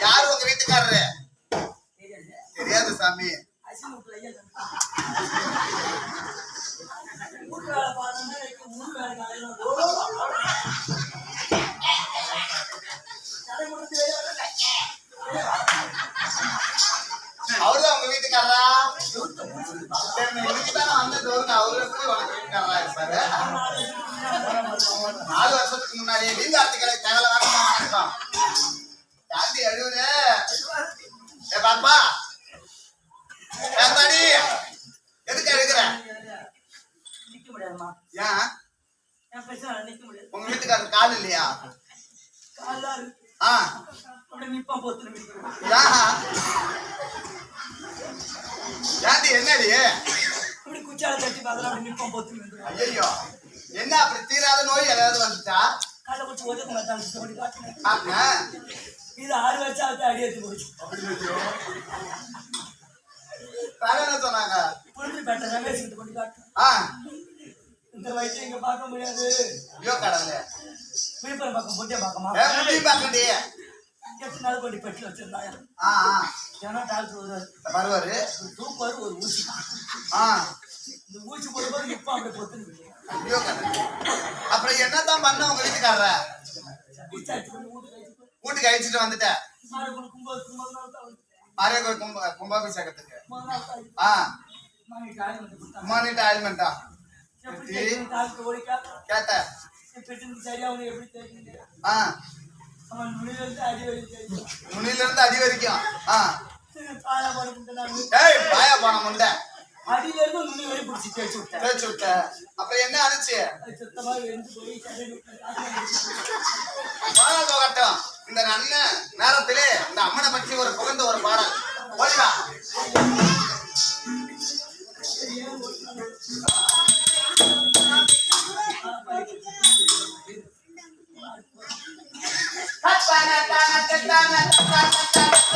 யாரு உங்க வீட்டுக்காரரு? தெரியாது சாமி. அவருதான் உங்க வீட்டுக்காரரா? சரி, வந்தது அவரு எப்படி உனக்கு வீட்டுக்காரரா இருப்பாரு? நாலு வருஷத்துக்கு முன்னாடி தீங்கார்த்திகளை தகவல் வணக்கம் தாண்டி அழுவுற. ஏ பாப்பா. ஏத்தாடி எதுக்கு அழுகுற? நிக்க முடியாதுமா ஏன் உங்க வீட்டுக்காரர் கால் இல்லையா? காலா இருக்கு. ஆ. அப்படியே நிப்பா போத்து நிக்க ஏன் ஏண்டி என்னடி? இப்படி குச்சால தட்டி பார்க்கலாம் அப்படி நிப்பா போத்து நின்று ஐயோ என்ன அப்படி தீராத நோய் ஏதாவது வந்துச்சா? காலை குச்சி ஒதுக்க மாட்டாங்க அப்படி இது ஆறு வருஷம் ஆச்சு அடி எடுத்து போச்சு என்ன சொன்னாங்க புரிஞ்சு பேட்டை கிட்ட கொண்டு காட்டுனேன் ஆ இந்த வயசு இங்க பார்க்க முடியாது ஐயோ கடவுளே விழுப்புரம் பக்கம் போட்டே பார்க்கமா முடி பாக்கண்டி எட்டு நாள் கொண்டு பெட்டில் வச்சிருந்தாங்க ஆ ஆ ஏன்னா டாக்டர் வருவார் வருவாரு ஒரு தூக்குவார் ஒரு ஊசி ஆ இந்த ஊசி போடும்போது நிப்பா அப்படி போத்து நிற்கிறேன் ஐயோ கடவுளே அப்புறம் என்னதான் பண்ண உங்க வீட்டுக்காரர வீட்டுக்கு அழிச்சிட்டு வந்துட்டேன் வந்து மாரியக்கோயில் கும்ப கும்பாபிஷேகத்துக்கு. ஆ. மாமி காயம் வந்து கொடுத்தாங்க மானிட்ட ஆயில்மெண்டா தெரியுங்க ஆ. நுனியில இருந்து அடி வரைக்கும் ஆ. ஏய் பாயா போன முண்டை. அடியில இருந்து நுனி வரை பிடிச்சி தேய்ச்சி விட்டேன் தேய்ச்சி அப்புறம் என்ன ஆனிச்சு சுத்தமா வெந்து போய் இந்த நல்ல நேரத்திலே அந்த அம்மனை பற்றி ஒரு புகழ்ந்த ஒரு பாடல். ஓடிவா தத்தான தான தத்தான தத்தான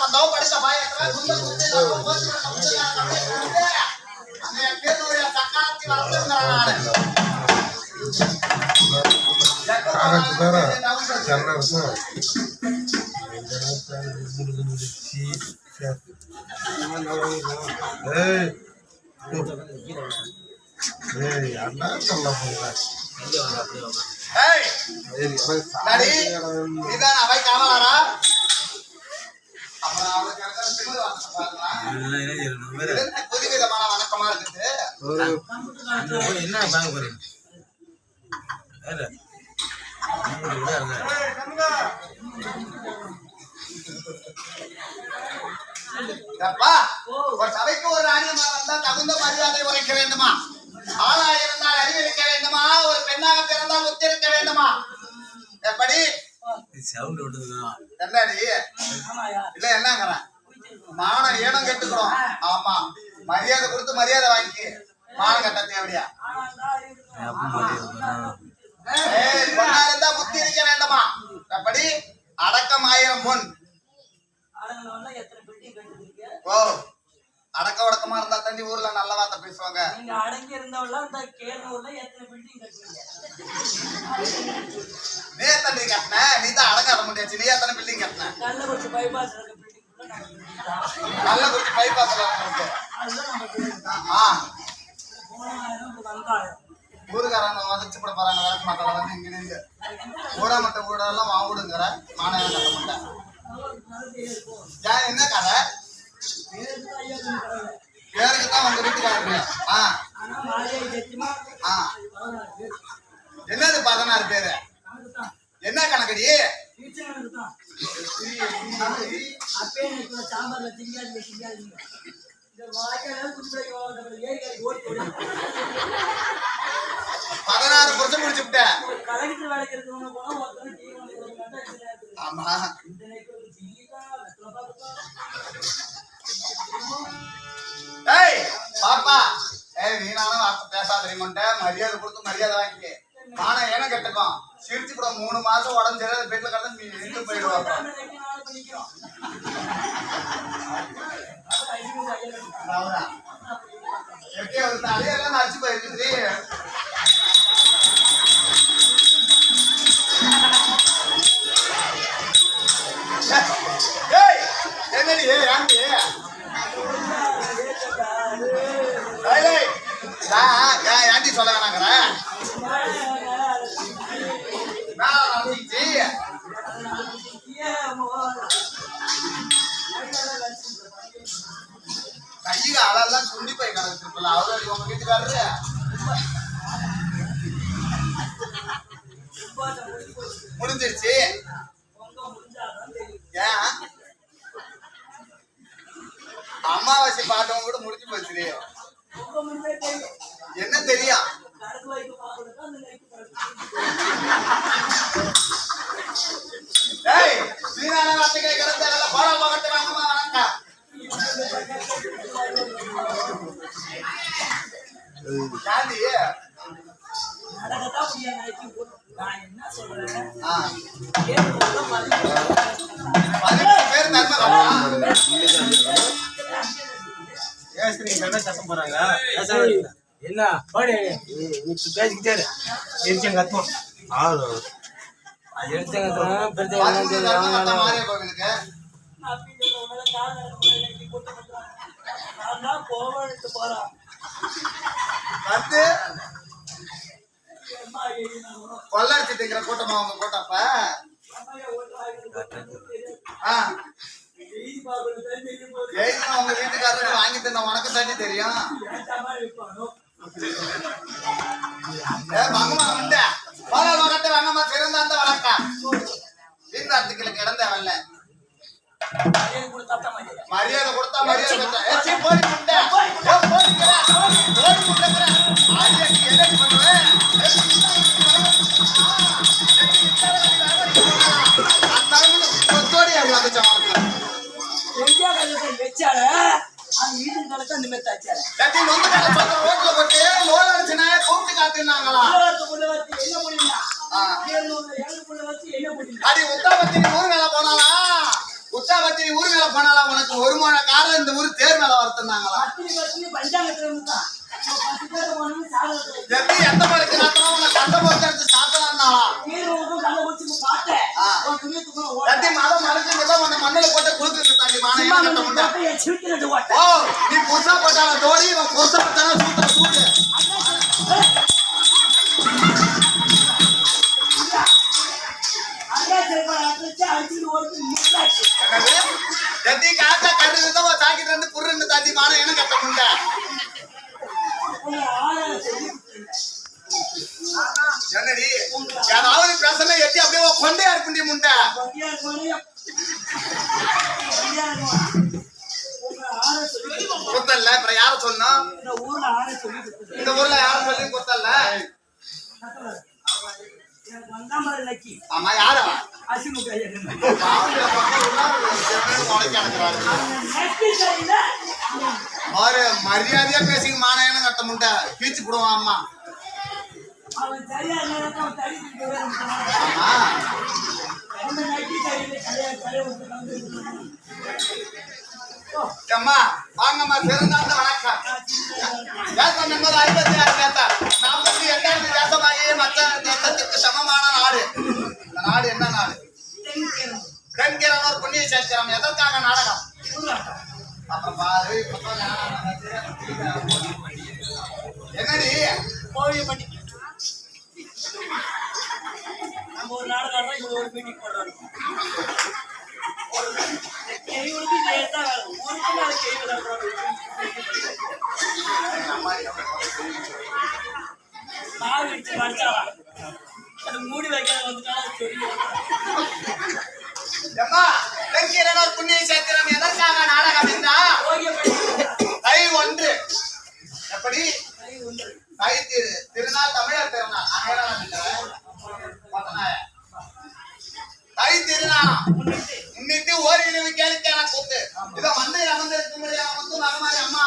बताओ बड़े सभाई अकरा घूमते घूमते जाओ बस में घूमते जाना करते करते हमें अपने तो या सकाल की बात में रहा है। आगे चला चलना उसे ए ए यार ना चलना होगा ए लड़ी புதுவிதமான வணக்கமா இருக்குது. என்ன பார்க்க போறீங்க. அப்பா ஒரு சபைக்கு ஒரு ராணியமா வந்தா தகுந்த மரியாதை உரைக்க வேண்டுமா? ஆளா இருந்தால் அறிவிக்க வேண்டுமா? ஒரு பெண்ணாக பிறந்தால் ஒத்திருக்க வேண்டுமா? எப்படி? சவுண்ட் என்னடி? இல்ல என்னங்கிறேன்? மானம் ஏனம் கெட்டுக்கிறோம் ஆமா. மரியாதை கொடுத்து மரியாதை வாங்கி மானம் கட்ட தேவையா? பொண்ணா இருந்தா புத்தி இருக்க வேண்டுமா? எப்படி அடக்கம் ஆயிரம் பொன் ஓ. அடக்க உடக்கமா இருந்தா தண்ணி ஊர்ல நல்ல வார்த்தை பேசுவாங்க. நீங்க அடங்கி இருந்தவெல்லாம் இந்த கேரளூர்ல எத்தனை பில்டிங் நீ கட்டின? நீ தான் அடங்காத முடியாச்சு நீ எத்தனை பில்டிங் கட்டின? கள்ளக்குறிச்சி பைபாஸ் நல்ல குட்டி பைபாஸ்ல ஆ. ஊருக்காரங்க வதச்சு போட போறாங்க விளக்கு மக்களை வந்து இங்க நின்று ஊரா மட்ட ஊரெல்லாம் வாங்கிடுங்கிற மாநகரம் கட்ட மாட்டேன் ஏன் என்ன கதை? பேருக்கு தான் உங்க வீட்டுக்காரங்க பதினாறு இந்த நேரத்துக்கு. ஆமா. ஏய் பாப்பா. ஏய் வீணான வார்த்தை பேசாத தெரியுமாட்ட மரியாதை கொடுத்து மரியாதை வாங்கிக்க. நானே ஏன கெட்டுக்கும். சிரிச்சு கூட மூணு மாசம் உடம்பு சரியாத வீட்டுல கடந்து நீ நின்று போயிடுவாங்க ஐநூறு ஐயாயிரம். அவரா எப்படியோ ஏய் என்னடி ஆண்டி ஏய் நான் ஏன் ஆண்டி சொல்ல வேணாங்கிறேன் சுண்டி போய் கிடக்குல அவரு உங்க வீட்டுக்காரரு? முடிஞ்சிருச்சு. ஏன்? அமாவாசை பாட்டவங்க கூட முடிஞ்சு போச்சு என்ன தெரியும் ஏய் வீணான வார்த்தைகளை கிடந்த போடா பகட்டு வாங்கம்மா வணக்கம் காந்தி நான் என்ன சொல்றேன் பதினெட்டு பேர் நன்மை கட்டலாம் என்ன? பாடு. பேசிக்கிட்டே எரிச்சம் கத்துவோம் எரிச்சம் கத்துவோம் பெருசா பதிமூணு தர்மம் கட்ட மாரிய கோவிலுக்கு? நான் போவேன் போறான். அடுத்து அம்மா எழுதினாலும் கூட்டமா உங்க கூட்டப்ப? ஆ, வீட்டுக்காரருக்கு வாங்கி தின்ன உனக்கு தண்ணி தெரியும்? ஏ மகமா உண்ட போல மகத்தை வாங்கம்மா பிறந்தாந்த வழக்கம் வீந்தார்த்துக்களை கிடந்த வரல மரியாதை கொடுத்தா மரியாதை கொடுத்தா அடி உத்தாபத்திரி ஊர் மேல போனாலா உத்தாபத்திரி ஊர் மேல போனாலா உனக்கு ஒரு மண காரம் இந்த ஊர் தேர் மேல வரத்துனாங்களா எப்படி எந்த மலைக்கு நாத்தனா உனக்கு கண்ட போட்டு ஓட்ட கட்டி மதம் மறைச்சு உன்னை மண்ணில போட்டு மானம் ஓட்ட. ஓ நீ புதுசா போட்டால தோடி புதுசா போட்டால சூத்த சூட்டு அடிச்சு அடிச்சுட்டு ஓட்டு முட்டாச்சு என்னது கட்டி காக்கா கரு விதமா தாக்கிட்டு வந்து புருன்னு தாண்டி மானம் என்ன கட்ட முண்டா? என்னடி? ஏதாவது பேசல எட்டி அப்படியே கொண்டையா இருக்குண்டி முண்டை? குத்தல்ல அப்புறம் யார சொன்னா இந்த ஊர்ல ஆளை சொல்லி லக்கி ஆமா யாரா அசிமுக அவரு மரியாதையா பேசிங்க மானேன்னு கட்ட முண்டை. பீச்சு போடுவான் அம்மா. அவன் சரியா இருந்தாலும் அவன் தள்ளி சேத்திரம் எதற்காக நாடகம்? என்னடி? கோவில் பண்ணி நம்ம ஒரு நாடகம் இவங்க ஒரு மீட்டிங் இவங்களுக்கு இது ஏத்தா வேலை. ஊருக்கு மேல கை மாவு இடிச்சு மறைச்சாலாம் சேத்திரம் நாடகம் என்றால் தை ஒன்று. எப்படி? ஒன்று தை திரு திருநாள் தமிழர் திருநாள். தை திருநாள். முன்னிட்டு ஓரிரவு கேளிக்கையான கூத்து. இதை வந்து அமர்ந்திருக்கும்படியான முத்து மகமாரி அம்மா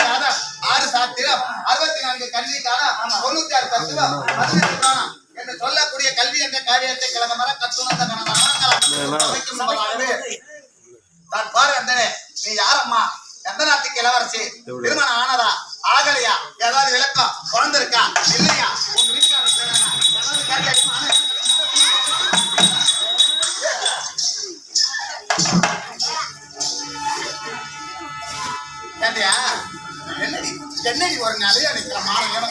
காலம், ஆறு சாத்திரம் அறுபத்தி நான்கு கல்வி காலம் தொண்ணூத்தி ஆறு தத்துவம் பதினெட்டு காலம் என்று சொல்லக்கூடிய கல்வி என்ற காரியத்தை கிளம்பர கத்துணர்ந்த கணவனாகவே நான் பாரு அந்தனே நீ யாரம்மா? எந்த நாட்டுக்கு இளவரசி? திருமணம் ஆனதா? ஆகலையா? ஏதாவது விளக்கம் குழந்தை இருக்கா இல்லையா? உங்க வீட்டுக்காரர் ஒரு நிலையா நிக்கிற மாலையோட